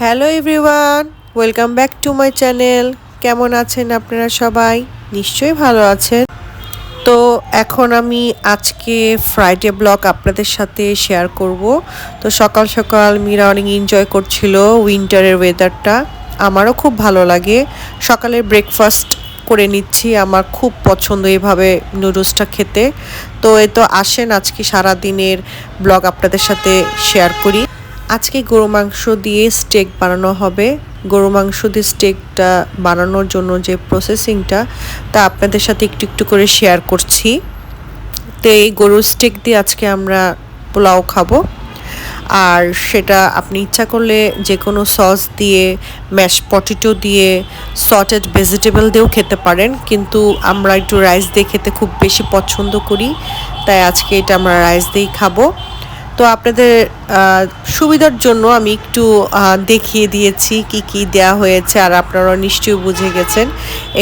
Hello everyone, welcome back to my channel. কেমন আছেন আপনারা সবাই? নিশ্চয়ই ভালো আছেন। তো এখন আমি আজকে ফ্রাইডে ব্লগ আপনাদের সাথে শেয়ার করব। তো সকাল সকাল মীরা অনেক এনজয় করছিল উইন্টারের ওয়েদারটা আমারও খুব ভালো লাগে। সকালের ব্রেকফাস্ট করে নিচ্ছি। আমার খুব পছন্দ এইভাবে নুডলসটা খেতে। তো এ তো আসেন আজকে সারা দিনের ব্লগ আপনাদের সাথে শেয়ার করি। আজকে গরু মাংস দিয়ে স্টেক বানানো হবে। গরু মাংস দিয়ে স্টেকটা বানানোর জন্য যে প্রসেসিংটা তা আপনাদের সাথে একটু একটু করে শেয়ার করছি। তো এই গরুর স্টেক দিয়ে আজকে আমরা পোলাও খাব। আর সেটা আপনি ইচ্ছা করলে যে কোনো সস দিয়ে ম্যাশ পটেটো দিয়ে সটেড ভেজিটেবল দিয়েও খেতে পারেন। কিন্তু আমরা একটু রাইস দিয়ে খেতে খুব বেশি পছন্দ করি, তাই আজকে এটা আমরা রাইস দিয়েই খাব। তো আপনাদের সুবিধার জন্য আমি একটু দেখিয়ে দিয়েছি কি কি দেয়া হয়েছে আর আপনারা নিশ্চয়ই বুঝে গেছেন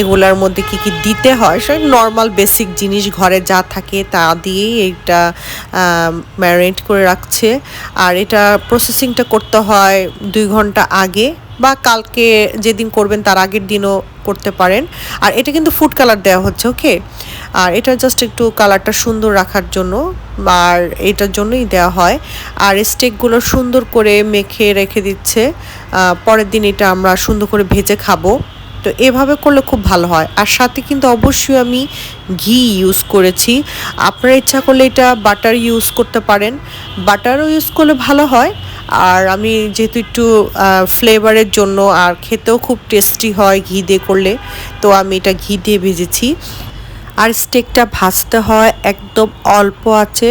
এগুলার মধ্যে কি কি দিতে হয়। সব নর্মাল বেসিক জিনিস ঘরে যা থাকে তা দিয়েই এটা ম্যারিনেট করে রাখছে। আর এটা প্রসেসিংটা করতে হয় দুই ঘণ্টা আগে। বা কালকে যেদিন করবেন তার আগের দিনও করতে পারেন। আর এটা কিন্তু ফুড কালার দেওয়া হচ্ছে ওকে আর এটা জাস্ট একটু কালারটা সুন্দর রাখার জন্য, আর এটার জন্যই দেওয়া হয়। আর স্টেকগুলো সুন্দর করে মেখে রেখে দিচ্ছে। পরের দিন এটা আমরা সুন্দর করে ভেজে খাব। তো এভাবে করলে খুব ভালো হয়। আর সাথে কিন্তু অবশ্যই আমি ঘি ইউজ করেছি। আপনারা ইচ্ছা করলে এটা বাটার ইউজ করতে পারেন। বাটারও ইউজ করলে ভালো হয়। আর আমি যেহেতু একটু ফ্লেভারের জন্য আর খেতেও খুব টেস্টি হয় ঘি দিয়ে করলে, তো আমি এটা ঘি দিয়ে ভেজেছি। আর স্টেকটা ভাজতে হয় একদম অল্প আছে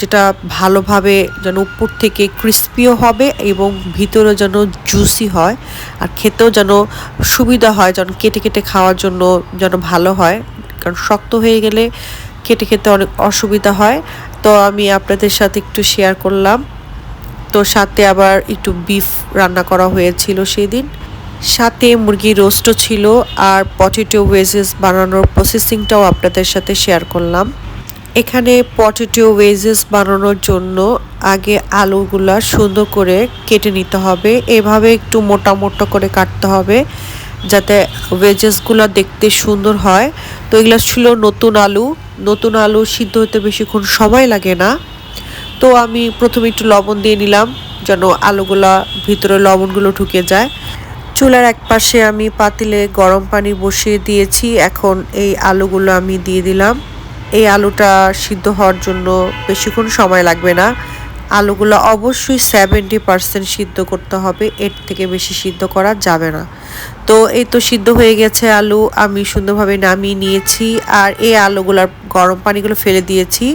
যেটা ভালোভাবে যেন উপর থেকে ক্রিস্পিও হবে এবং ভিতরে যেন জুসি হয়। আর খেতেও যেন সুবিধা হয়, যেন কেটে কেটে খাওয়ার জন্য যেন ভালো হয়। কারণ শক্ত হয়ে গেলে কেটে খেতে অনেক অসুবিধা হয়। তো আমি আপনাদের সাথে একটু শেয়ার করলাম। তো সাথে আবার একটু বিফ রান্না করা হয়েছিল সেদিন। সাথে মুরগি রোস্টও ছিল আর পটেটো ওয়েজেস বানানোর প্রসেসিংটাও আপনাদের সাথে শেয়ার করলাম। এখানে পটেটো ওয়েজেস বানানোর জন্য আগে আলুগুলা সুন্দর করে কেটে নিতে হবে। এভাবে একটু মোটা মোটা করে কাটতে হবে যাতে ওয়েজেসগুলো দেখতে সুন্দর হয়। তো এগুলো ছিল নতুন আলু। নতুন আলু সিদ্ধ হতে বেশিক্ষণ সময় লাগে না। তো আমি প্রথমে একটু লবণ দিয়ে নিলাম, যেন আলুগুলা ভিতরে লবণগুলো ঢুকে যায়। চুলার এক পাশে আমি পাতিলে গরম পানি বসিয়ে দিয়েছি, এখন এই আলুগুলো আমি দিয়ে দিলাম। এই আলুটা সিদ্ধ হওয়ার জন্য বেশিক্ষণ সময় লাগবে না। আলুগুলো অবশ্যই সেভেন্টি পারসেন্ট সিদ্ধ করতে হবে, এর থেকে বেশি সিদ্ধ করা যাবে না। তো এই তো সিদ্ধ হয়ে গেছে আলু, আমি সুন্দরভাবে নামিয়ে নিয়েছি আর এই আলুগুলার গরম পানিগুলো ফেলে দিয়েছি।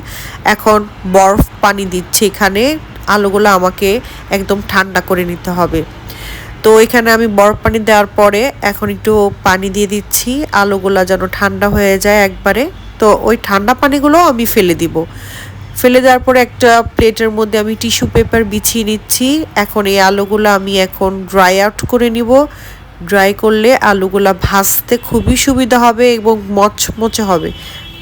এখন বরফ পানি দিচ্ছি এখানে, আলুগুলো আমাকে একদম ঠান্ডা করে নিতে হবে। তো এখানে আমি বরফ পানি দেওয়ার পরে এখন একটু পানি দিয়ে দিচ্ছি, আলুগুলা যেন ঠান্ডা হয়ে যায় একবারে। তো ওই ঠান্ডা পানিগুলো আমি ফেলে দিব। ফেলে দেওয়ার পরে একটা প্লেটের মধ্যে আমি টিস্যু পেপার বিছিয়ে নিচ্ছি। এখন এই আলুগুলো আমি এখন ড্রাই আউট করে নিব। ড্রাই করলে আলুগুলা ভাজতে খুবই সুবিধা হবে এবং মচমচে হবে।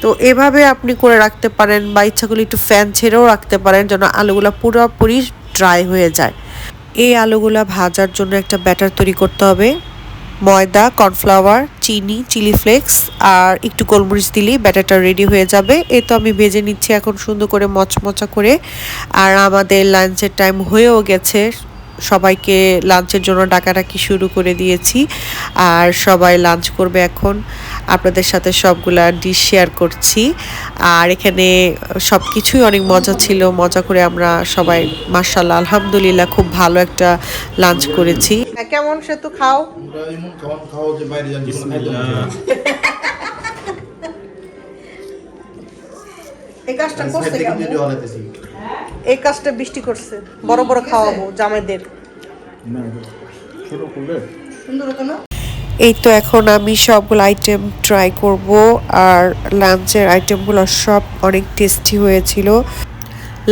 তো এভাবে আপনি করে রাখতে পারেন বা ইচ্ছা করলে একটু ফ্যান ছেড়েও রাখতে পারেন যেন আলুগুলা পুরোপুরি ড্রাই হয়ে যায়। এই আলুগুলা ভাজার জন্য একটা ব্যাটার তৈরি করতে হবে। ময়দা কর্নফ্লাওয়ার চিনি, চিলি ফ্লেক্স আর একটু গোলমরিচ দিলেই ব্যাটারটা রেডি হয়ে যাবে। এ তো আমি ভেজে নিচ্ছি এখন সুন্দর করে মচমচা করে। আর আমাদের লাঞ্চের টাইম হয়েও গেছে। সবাইকে লাঞ্চের জন্য ডাকাডাকি শুরু করে দিয়েছি। আর সবাই লাঞ্চ করবে এখন। আপনাদের সাথে সবগুলা ডিশ শেয়ার করছি। আর এখানে সব কিছুই অনেক মজা ছিল। মজা করে আমরা সবাই মার্শাল্লাহ আলহামদুলিল্লাহ খুব ভালো একটা লাঞ্চ করেছি। হ্যাঁ, কেমন সে তো খাও এই কাজটা করছে এই কাজটা বৃষ্টি করছে। বড় বড় খাওয়াবো জামাইদের। এই তো এখন আমি সবগুলো আইটেম ট্রাই করব, আর লাঞ্চের আইটেমগুলো সব অনেক টেস্টি হয়েছিল।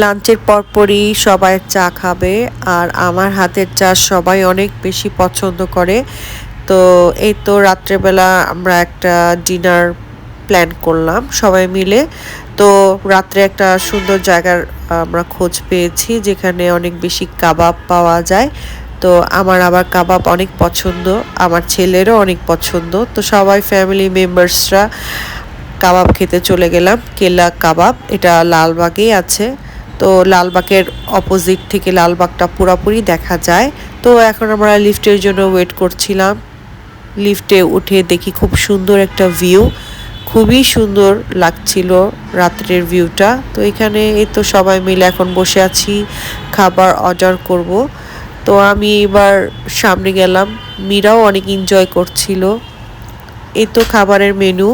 লাঞ্চের পরপরই সবাই চা খাবে, আর আমার হাতের চা সবাই অনেক বেশি পছন্দ করে। তো এই তো রাত্রেবেলা আমরা একটা ডিনার প্ল্যান করলাম, সবাই মিলে। তো রাত্রে একটা সুন্দর জায়গার আমরা খোঁজ পেয়েছি, যেখানে অনেক বেশি কাবাব পাওয়া যায়। তো আমার আবার কাবাব অনেক পছন্দ, আমার ছেলেরও অনেক পছন্দ। তো সবাই ফ্যামিলি মেম্বার্সরা কাবাব খেতে চলে গেলাম, কেলা কাবাব, এটা লালবাগেই আছে। তো লালবাগের অপোজিট থেকে লালবাগটা পুরোপুরি দেখা যায়। তো এখন আমরা লিফটের জন্য ওয়েট করছিলাম। লিফটে উঠে দেখি খুব সুন্দর একটা ভিউ খুবই সুন্দর লাগছিল রাত্রের ভিউটা তো এখানে এই তো সবাই মিলে এখন বসে আছি, খাবার অর্ডার করব। তো আমি এবার সামনে গেলাম, মীরাও অনেক এনজয় করছিল। এই তো খাবারের মেনু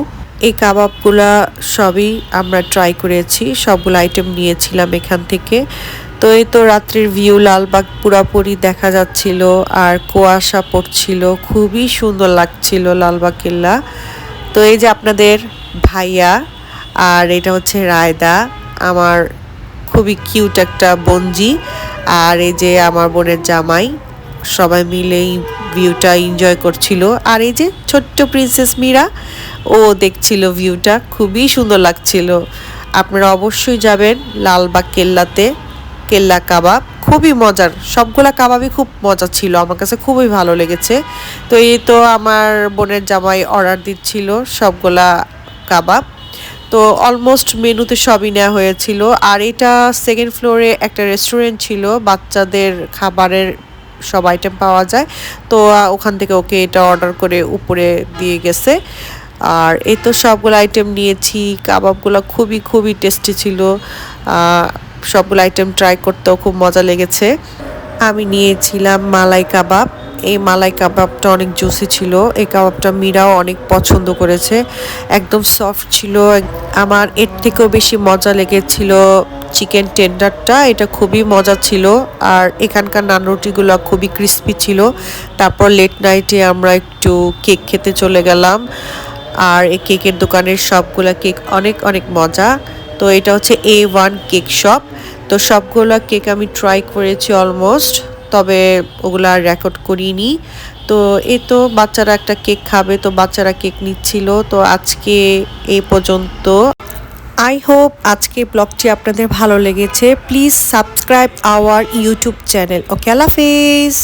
এই কাবাবগুলা সবই আমরা ট্রাই করেছি, সবগুলো আইটেম নিয়েছিলাম এখান থেকে। তো এই তো রাত্রির ভিউ লালবাগ পুরাপুরি দেখা যাচ্ছিল, আর কুয়াশা পড়ছিল, খুবই সুন্দর লাগছিল লালবাগ কেল্লা। তো এই যে আপনাদের ভাইয়া আর এটা হচ্ছে রায়দা, আমার খুবই কিউট একটা বঞ্জি আর এই যে আমার বোনের জামাই, সবাই মিলে এই ভিউটা এনজয় করছিল। আর এই যে ছোট্ট প্রিন্সেস মীরা, ও দেখছিল ভিউটা খুবই সুন্দর লাগছিল। আপনারা অবশ্যই যাবেন লালবাগ কেল্লাতে, কেল্লা কাবাব। খুবই মজার। সবগুলা কাবাবই খুব মজা ছিল, আমার কাছে খুবই ভালো লেগেছে। তো এই তো আমার বোনের জামাই অর্ডার দিচ্ছিল সবগুলা কাবাব। তো অলমোস্ট মেনুতে সবই নেওয়া হয়েছিল। আর এটা সেকেন্ড ফ্লোরে একটা রেস্টুরেন্ট ছিল, বাচ্চাদের খাবারের সব আইটেম পাওয়া যায়। তো ওখান থেকে ওকে এটা অর্ডার করে উপরে দিয়ে গেছে। আর এই তো সবগুলো আইটেম নিয়েছি, কাবাবগুলো খুবই খুবই টেস্টি ছিল। সবগুলো আইটেম ট্রাই করতেও খুব মজা লেগেছে। আমি নিয়েছিলাম মালাই কাবাব। এই মালাই কাবাবটা অনেক জুসি ছিল। এই কাবাবটা মীরাও অনেক পছন্দ করেছে। একদম সফট ছিল। আমার এর থেকেও বেশি মজা লেগেছিল চিকেন টেন্ডারটা এটা খুবই মজা ছিল। আর এখানকার নান রুটিগুলো খুবই ক্রিস্পি ছিল। তারপর লেট নাইটে আমরা একটু কেক খেতে চলে গেলাম। আর এই কেকের দোকানের সবগুলা কেক অনেক অনেক মজা। তো এটা হচ্ছে এ ওয়ান কেক শপ তো সবগুলো কেক আমি ট্রাই করেছি অলমোস্ট তবে ওগুলো আর রেকর্ড করিনি। তো এ তো বাচ্চারা একটা কেক খাবে, তো বাচ্চারা কেক নিচ্ছিল। তো আজকে এ পর্যন্ত। আই হোপ আজকে ব্লগটি আপনাদের ভালো লেগেছে। Please subscribe our YouTube channel okay Allah Hafiz.